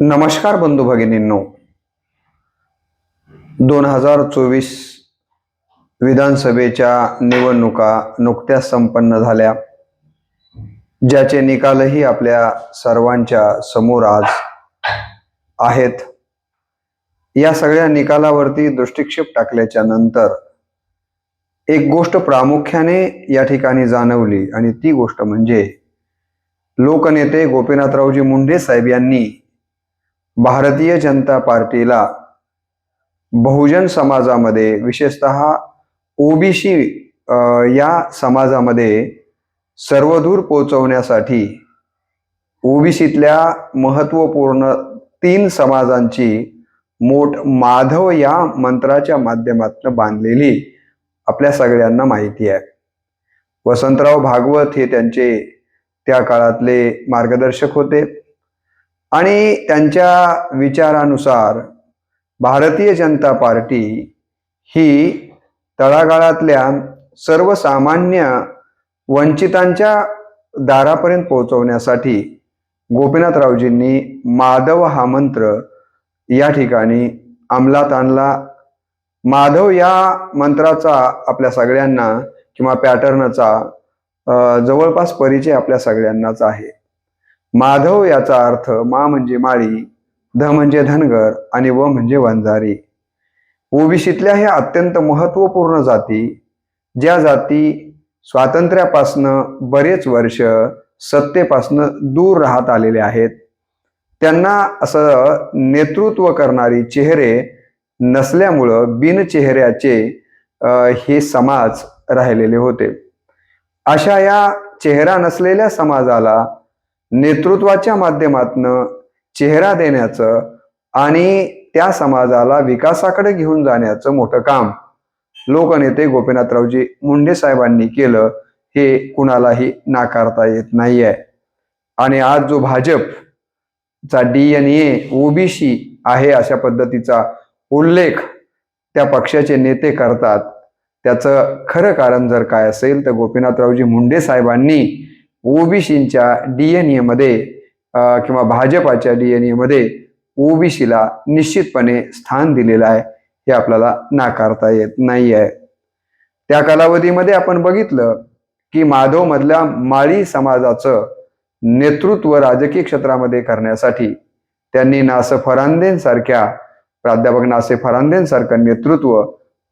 नमस्कार बंधू भगिनींनो. दोन हजार चोवीस विधानसभेच्या निवडणुका नुकत्याच संपन्न झाल्या. ज्याचे निकालही आपल्या सर्वांच्या समोर आज आहेत. या सगळ्या निकालावरती दृष्टिक्षेप टाकल्याच्या नंतर एक गोष्ट प्रामुख्याने या ठिकाणी जाणवली आणि ती गोष्ट म्हणजे लोकनेते गोपीनाथरावजी मुंडे साहेब यांनी भारतीय जनता पार्टीला बहुजन समाजामध्ये विशेषत ओबीसी या समाजामध्ये सर्वदूर पोहोचवण्यासाठी ओबीसीतल्या महत्त्वपूर्ण तीन समाजांची मोठ माधव या मंत्राच्या माध्यमातून बांधलेली आपल्या सगळ्यांना माहिती आहे. वसंतराव भागवत हे त्यांचे त्या काळातले मार्गदर्शक होते. आणि त्यांच्या विचारानुसार भारतीय जनता पार्टी ही तळागाळातल्या सर्वसामान्य वंचितांच्या दारापर्यंत पोहोचवण्यासाठी गोपीनाथरावजींनी माधव हा मंत्र या ठिकाणी अंमलात आणला. माधव या मंत्राचा आपल्या सगळ्यांना किंवा पॅटर्नचा जवळपास परिचय आपल्या सगळ्यांनाच आहे. माधव याचा अर्थ मा म्हणजे माळी ध म्हणजे धनगर आणि व म्हणजे वंजारी. ओबीसीतल्या ह्या अत्यंत महत्त्वपूर्ण जाती ज्या जाती स्वातंत्र्यापासनं बरेच वर्ष सत्तेपासनं दूर राहत आलेले आहेत. त्यांना असं नेतृत्व करणारी चेहरे नसल्यामुळं बिनचेहऱ्याचे हे समाज राहिलेले होते. अशा या चेहरा नसलेल्या समाजाला नेतृत्वाच्या माध्यमातनं चेहरा देण्याचं आणि त्या समाजाला विकासाकडे घेऊन जाण्याचं मोठं काम लोकनेते गोपीनाथरावजी मुंडे साहेबांनी केलं हे कुणालाही नाकारता येत नाही आहे आणि आज जो भाजपचा डी एन ए ओबीसी आहे अशा पद्धतीचा उल्लेख त्या पक्षाचे नेते करतात त्याचं खरं कारण जर काय असेल तर गोपीनाथरावजी मुंडे साहेबांनी ओबीसीच्या डीएनए मध्ये किंवा भाजपाच्या डीएनए मध्ये ओबीसीला निश्चितपणे स्थान दिलेलं आहे हे आपल्याला नाकारता येत नाही आहे त्या कालावधीमध्ये आपण बघितलं की माधव मधल्या माळी समाजाचं नेतृत्व राजकीय क्षेत्रामध्ये करण्यासाठी त्यांनी नासे फरांदेंसारख्या प्राध्यापक नासे फरांदेंसारखं नेतृत्व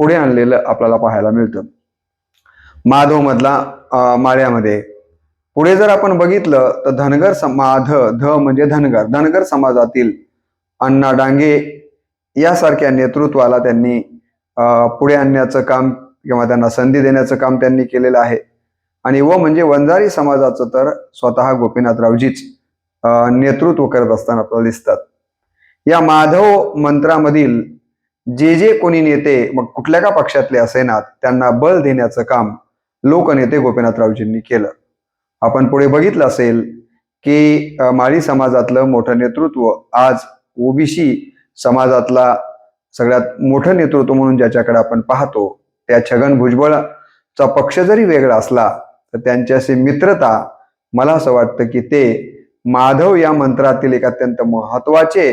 पुढे आणलेलं आपल्याला पाहायला मिळतं. माधव मधला माळ्यामध्ये पुढे जर आपण बघितलं तर धनगर समाध ध म्हणजे धनगर. धनगर समाजातील अण्णा डांगे यासारख्या नेतृत्वाला त्यांनी पुढे आणण्याचं काम किंवा त्यांना संधी देण्याचं काम त्यांनी केलेलं आहे. आणि व म्हणजे वंजारी समाजाचं तर स्वतः गोपीनाथरावजीच अं, नेतृत्व करत असताना आपल्याला दिसतात. या माधव मंत्रामधील जे जे कोणी नेते मग कुठल्या का पक्षातले असेनात त्यांना बल देण्याचं काम लोकनेते गोपीनाथरावजींनी केलं. आपण पुढे बघितलं असेल की माळी समाजातलं मोठं नेतृत्व आज ओबीसी समाजातला सगळ्यात मोठं नेतृत्व म्हणून ज्याच्याकडे आपण पाहतो त्या छगन भुजबळचा पक्ष जरी वेगळा असला तर त्यांच्याशी मित्रता मला असं वाटतं की ते माधव या मंत्रातील एक अत्यंत महत्त्वाचे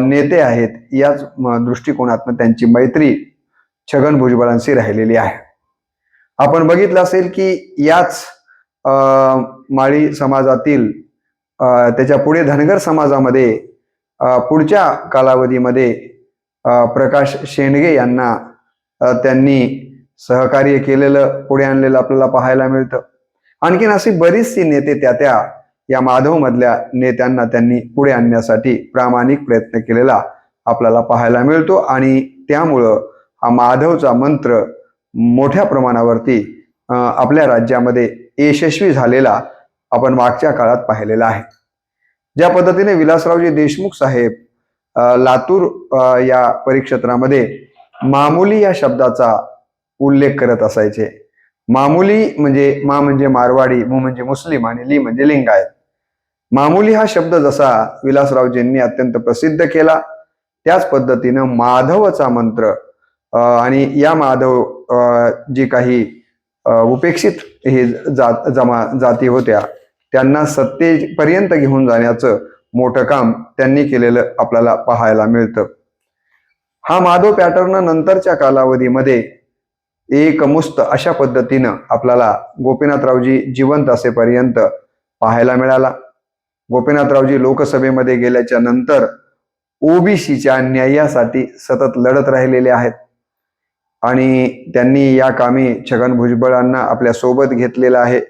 नेते आहेत याच दृष्टिकोनातनं त्यांची मैत्री छगन भुजबळांशी राहिलेली आहे. आपण बघितलं असेल की याच माळी समाजातील त्याच्या पुढे धनगर समाजामध्ये पुढच्या कालावधीमध्ये प्रकाश शेंडगे यांना त्यांनी सहकार्य केलेलं पुढे आणलेलं आपल्याला पाहायला मिळतं. आणखीन अशी बरीचशी नेते त्या त्या या माधव मधल्या नेत्यांना त्यांनी पुढे आणण्यासाठी प्रामाणिक प्रयत्न केलेला आपल्याला पाहायला मिळतो आणि त्यामुळं हा माधवचा मंत्र मोठ्या प्रमाणावरती आपल्या राज्यामध्ये यशस्वी झालेला आपण मागच्या काळात पाहिलेला आहे. ज्या पद्धतीने विलासरावजी देशमुख साहेब लातूर या परिक्षेत्रामध्ये मामुली या शब्दाचा उल्लेख करत असायचे. मामुली म्हणजे मा म्हणजे मारवाडी मु म्हणजे मुस्लिम आणि ली म्हणजे लिंगायत. मामुली हा शब्द जसा विलासरावजींनी अत्यंत प्रसिद्ध केला त्याच पद्धतीनं माधवचा मंत्र आणि या माधव जी काही उपेक्षित हे जात जमा जाती होत्या. त्यांना सत्तेपर्यंत घेऊन जाण्याचं मोठं काम त्यांनी केलेलं आपल्याला पाहायला मिळतं. हा माधव पॅटर्न नंतरच्या कालावधीमध्ये एकमुस्त अशा पद्धतीनं आपल्याला गोपीनाथरावजी जिवंत असेपर्यंत पाहायला मिळाला. गोपीनाथरावजी लोकसभेमध्ये गेल्याच्यानंतर ओबीसीच्या न्यायासाठी सतत लढत राहिलेले आहेत. आणि त्यांनी या कामी छगन भुजबळांना आपल्यासोबत घेतलेलं आहे.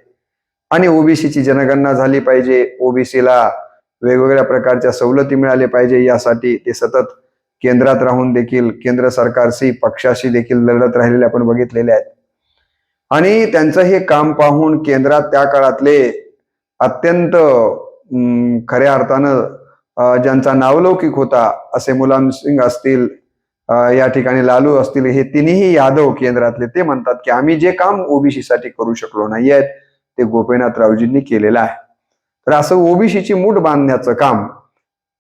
आणि ओबीसीची जनगणना झाली पाहिजे. ओबीसीला वेगवेगळ्या प्रकारच्या सवलती मिळाल्या पाहिजे. यासाठी ते सतत केंद्रात राहून देखील केंद्र सरकारशी पक्षाशी देखील लढत राहिलेले आपण बघितलेले आहेत. आणि त्यांचं हे काम पाहून केंद्रात त्या काळातले अत्यंत खऱ्या अर्थानं ज्यांचा नावलौकिक होता असे मुलाम सिंग असतील या ठिकाणी लालू असतील हे तिन्ही यादव केंद्रातले ते म्हणतात की आम्ही जे काम ओबीसी साठी करू शकलो नाही आहेत ते गोपीनाथरावजींनी केलेलं आहे. तर असं ओबीसीची मूठ बांधण्याचं काम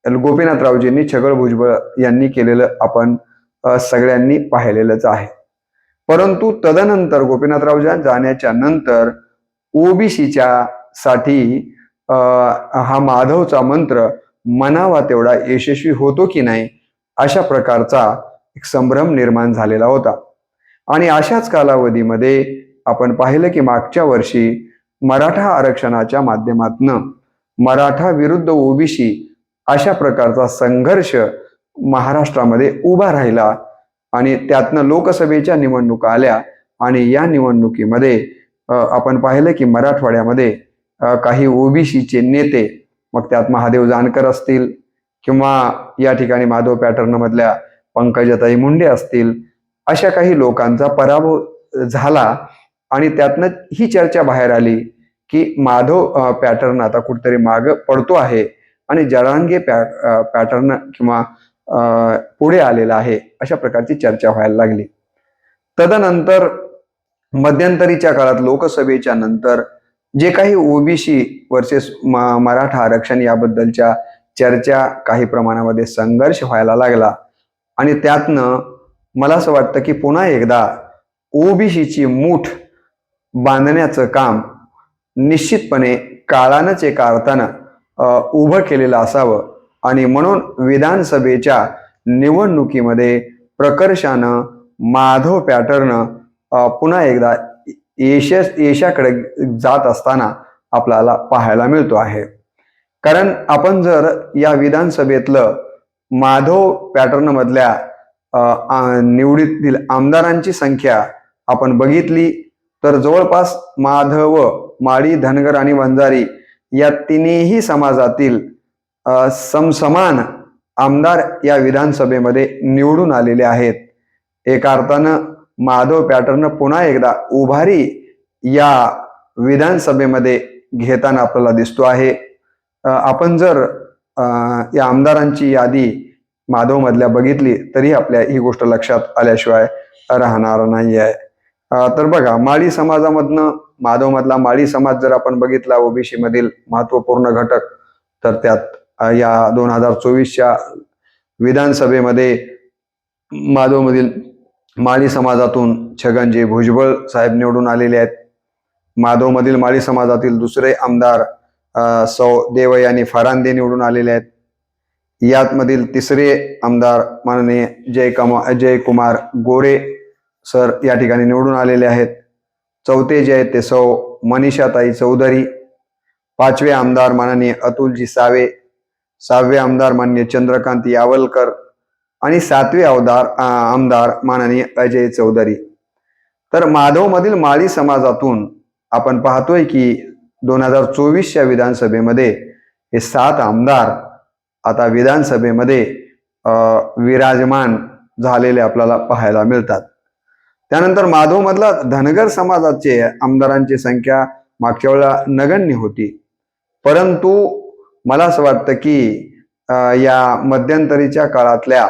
गोपीनाथरावजींनी छगळ भुजबळ यांनी केलेलं आपण सगळ्यांनी पाहिलेलंच आहे. परंतु तदनंतर गोपीनाथरावजी जाण्याच्या नंतर ओबीसीच्या साठी अं, हा माधवचा मंत्र मनावा तेवढा यशस्वी होतो की नाही अशा प्रकारचा एक संभ्रम निर्माण झालेला होता. आणि अशाच कालावधीमध्ये आपण पाहिलं की मागच्या वर्षी मराठा आरक्षणाच्या माध्यमातनं मराठा विरुद्ध ओबीसी अशा प्रकारचा संघर्ष महाराष्ट्रामध्ये उभा राहिला आणि त्यातनं लोकसभेच्या निवडणुका आल्या आणि या निवडणुकीमध्ये आपण पाहिलं की मराठवाड्यामध्ये काही ओबीसीचे नेते मग त्यात महादेव जानकर असतील किंवा या ठिकाणी माधव पॅटर्न मधल्या पंकजाताई मुंडे असतील अशा काही लोकांचा पराभव झाला आणि त्यातनं ही चर्चा बाहेर आली की माधव पॅटर्न आता कुठेतरी माग पडतो आहे आणि जरांगे पॅ पॅटर्न किंवा पुढे आलेला आहे अशा प्रकारची चर्चा व्हायला लागली. तदनंतर मध्यंतरीच्या काळात लोकसभेच्या नंतर जे काही ओबीसी वर्सेस मराठा आरक्षण याबद्दलच्या चर्चा काही प्रमाणामध्ये संघर्ष व्हायला लागला. आणि त्यातनं मला असं वाटतं की पुन्हा एकदा ओबीसीची मूठ बांधण्याचं काम निश्चितपणे काळानंच एका अर्थानं उभं केलेलं असावं. आणि म्हणून विधानसभेच्या निवडणुकीमध्ये प्रकर्षानं माधव पॅटर्न पुन्हा एकदा येश येशाकडे जात असताना आपल्याला पाहायला मिळतो आहे. कारण आपण जर या विधानसभेतलं माधव पॅटर्न मधल्या निवडीतील आमदारांची संख्या आपण बघितली. तर जवळपास माधव माळी धनगर आणि वंजारी या तिन्ही समाजातील समसमान आमदार या विधानसभेमध्ये निवडून आलेले आहेत. एका अर्थानं माधव पॅटर्न पुन्हा एकदा उभारी या विधानसभेमध्ये घेताना आपल्याला दिसतो आहे. आपण जर या आमदारांची यादी माधवमधल्या बघितली तरी आपल्या ही गोष्ट लक्षात आल्याशिवाय राहणार नाही आहे तर बघा माळी समाजामधनं माधवमधला माळी समाज जर आपण बघितला ओबीसी मधील महत्त्वपूर्ण घटक तर त्यात या दोन हजार चोवीसच्या विधानसभेमध्ये माधवमधील माळी समाजातून छगनजी भुजबळ साहेब निवडून आलेले आहेत. माधवमधील माळी समाजातील दुसरे आमदार सौ देवय आणि फरांदे निवडून आलेले आहेत. यातमधील तिसरे आमदार माननीय जय कमा जयकुमार गोरे सर या ठिकाणी निवडून आलेले आहेत. चौथे जे आहेत ते सौ मनीषाताई चौधरी. पाचवे आमदार माननीय अतुलजी सावे. सहावे आमदार माननीय चंद्रकांत यावलकर. आणि सातवे आमदार आमदार माननीय अजय चौधरी. तर माधवमधील माळी समाजातून आपण पाहतोय की दोन हजार चोवीसच्या विधानसभेमध्ये हे सात आमदार आता विधानसभेमध्ये विराजमान झालेले आपल्याला पाहायला मिळतात. त्यानंतर माधवमधला धनगर समाजाचे आमदारांची संख्या मागच्या वेळेला नगण्य होती. परंतु मला असं वाटतं की या मध्यंतरीच्या काळातल्या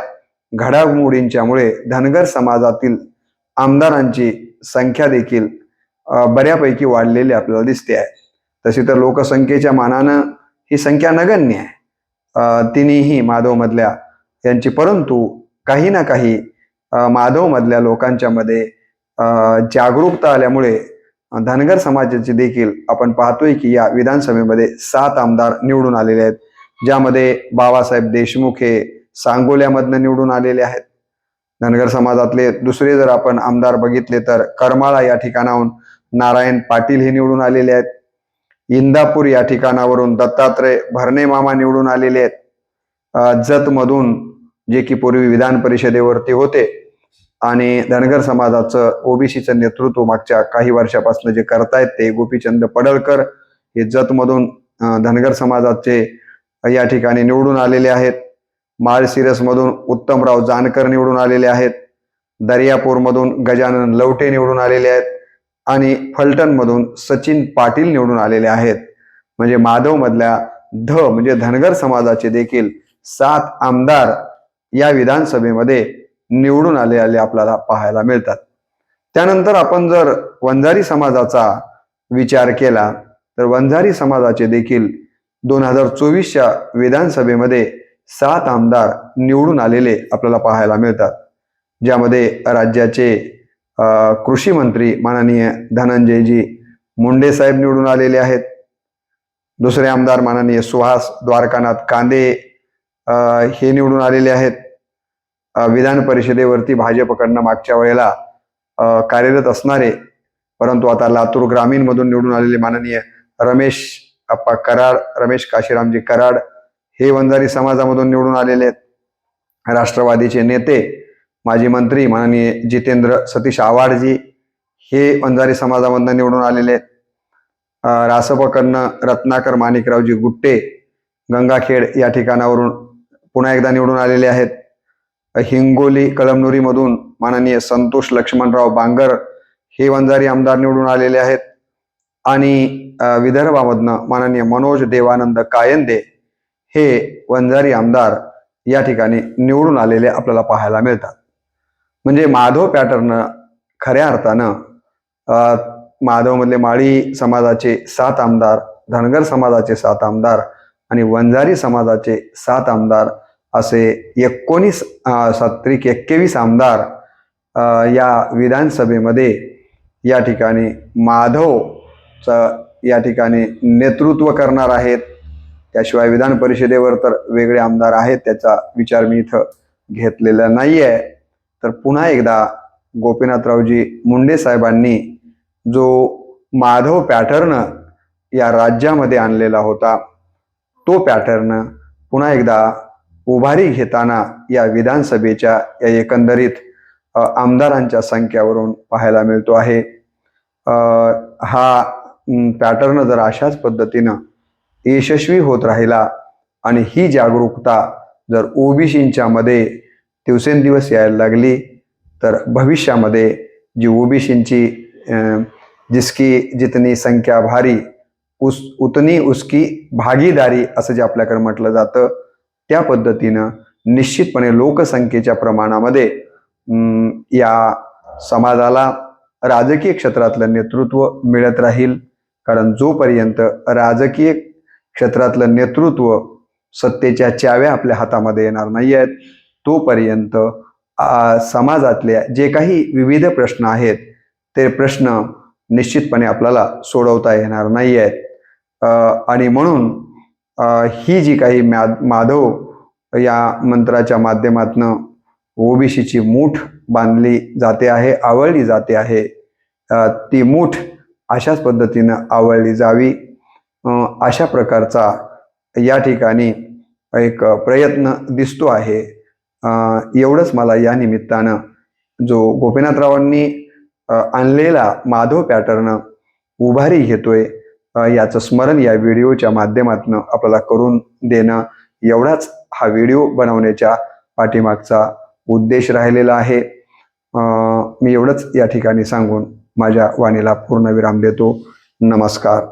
घडामोडींच्यामुळे धनगर समाजातील आमदारांची संख्या देखील बऱ्यापैकी वाढलेली आपल्याला दिसते आहे. तशी तर लोकसंख्येच्या मानानं ही संख्या नगण्य आहे. तिन्ही माधवमधल्या यांची परंतु काही ना काही माधवमधल्या लोकांच्या मध्ये जागरूकता आल्यामुळे धनगर समाजाचे देखील आपण पाहतोय की या विधानसभेमध्ये सात आमदार निवडून आलेले आहेत ज्यामध्ये बाबासाहेब देशमुख हे सांगोल्यामधनं निवडून आलेले आहेत. धनगर समाजातले दुसरे जर आपण आमदार बघितले तर करमाळा या ठिकाणाहून नारायण पाटील हे निवडून आलेले आहेत. इंदापूर या ठिकाणावरून दत्तात्रय भरणे मामा निवडून आलेले आहेत. जत मधून जे की पूर्वी विधान परिषदेवरती होते आणि धनगर समाजाचं ओबीसीचं नेतृत्व मागच्या काही वर्षापासून जे करतायत ते गोपीचंद पडळकर हे जतमधून धनगर समाजाचे या ठिकाणी निवडून आलेले आहेत. माळशिरसमधून उत्तमराव जानकर निवडून आलेले आहेत. दर्यापूरमधून गजानन लवटे निवडून आलेले आहेत. आणि फलटणमधून सचिन पाटील निवडून आलेले आहेत. म्हणजे माधव मधल्या ध म्हणजे धनगर समाजाचे देखील सात आमदार या विधानसभेमध्ये निवडून आलेले आपल्याला पाहायला मिळतात. त्यानंतर आपण जर वंजारी समाजाचा विचार केला तर वंजारी समाजाचे देखील दोन हजार चोवीसच्या विधानसभेमध्ये सात आमदार निवडून आलेले आपल्याला पाहायला मिळतात. ज्यामध्ये राज्याचे कृषी मंत्री माननीय धनंजयजी मुंडे साहेब निवडून आलेले आहेत. दुसरे आमदार माननीय सुहास द्वारकानाथ कांदे हे निवडून आलेले आहेत. विधान परिषदेवरती भाजपकडनं मागच्या वेळेला कार्यरत असणारे परंतु आता लातूर ग्रामीण मधून निवडून आलेले माननीय रमेश अप्पा कराड रमेश काशीरामजी कराड हे वंजारी समाजामधून निवडून आलेले आहेत. राष्ट्रवादीचे नेते माजी मंत्री माननीय जितेंद्र सतीश आवाडजी हे वंजारी समाजामधनं निवडून आलेले आहेत. रासपकडनं रत्नाकर माणिकरावजी गुट्टे गंगाखेड या ठिकाणावरून पुन्हा एकदा निवडून आलेले आहेत. हिंगोली कळमनुरीमधून माननीय संतोष लक्ष्मणराव बांगर हे वंजारी आमदार निवडून आलेले आहेत. आणि विदर्भामधनं माननीय मनोज देवानंद कायंदे हे वंजारी आमदार या ठिकाणी निवडून आलेले आपल्याला पाहायला मिळतात. म्हणजे माधव पॅटर्न खऱ्या अर्थानं माधवमधले माळी समाजाचे सात आमदार धनगर समाजाचे सात आमदार आणि वंजारी समाजाचे सात आमदार असे एकोणीस सत्रिक एक्केवीस आमदार या विधानसभेमध्ये या ठिकाणी माधवचं या ठिकाणी नेतृत्व करणार आहेत. त्याशिवाय विधान परिषदेवर तर वेगळे आमदार आहेत त्याचा विचार मी इथं घेतलेला नाही आहे तर पुन्हा एकदा गोपीनाथरावजी मुंडे साहेबांनी जो माधव पॅटर्न या राज्यामध्ये आणलेला होता तो पॅटर्न पुन्हा एकदा उभारी घेताना या विधानसभेच्या या एकंदरीत आमदारांच्या संख्यावरून पाहायला मिळतो आहे. हा पॅटर्न जर अशाच पद्धतीनं यशस्वी होत राहिला आणि ही जागरूकता जर ओबीसींच्या मध्ये दिवसेंदिवस यायला लागली. तर भविष्यामध्ये जी ओबीसींची जिसकी जितनी संख्या भारी उस उतनी उसकी भागीदारी असं जे आपल्याकडे म्हटलं जातं त्या पद्धतीनं निश्चितपणे लोकसंख्येच्या प्रमाणामध्ये या समाजाला राजकीय क्षेत्रातलं नेतृत्व मिळत राहील. कारण जोपर्यंत राजकीय क्षेत्रातलं नेतृत्व सत्तेच्या चाव्या आपल्या हातामध्ये येणार नाही आहेत तोपर्यंत समाजातल्या जे काही विविध प्रश्न आहेत ते प्रश्न निश्चितपणे आपल्याला सोडवता येणार नाही आहेत आणि म्हणून ही जी काही माधव या मंत्राच्या माध्यमातनं ओबीसीची मूठ बांधली जाते आहे आवळली जाते आहे ती मूठ अशाच पद्धतीनं आवळली जावी. अशा प्रकारचा या ठिकाणी एक प्रयत्न दिसतो आहे. एवढंच मला या निमित्तानं जो गोपीनाथरावांनी आणलेला माधव पॅटर्न उभारी घेतोय याचं स्मरण या व्हिडिओच्या माध्यमातून आपल्याला करून देणं एवढाच हा व्हिडिओ बनवण्याच्या पाठीमागचा उद्देश राहिलेला आहे. मी एवढंच या ठिकाणी सांगून माझ्या वाणीला पूर्ण विराम देतो. नमस्कार.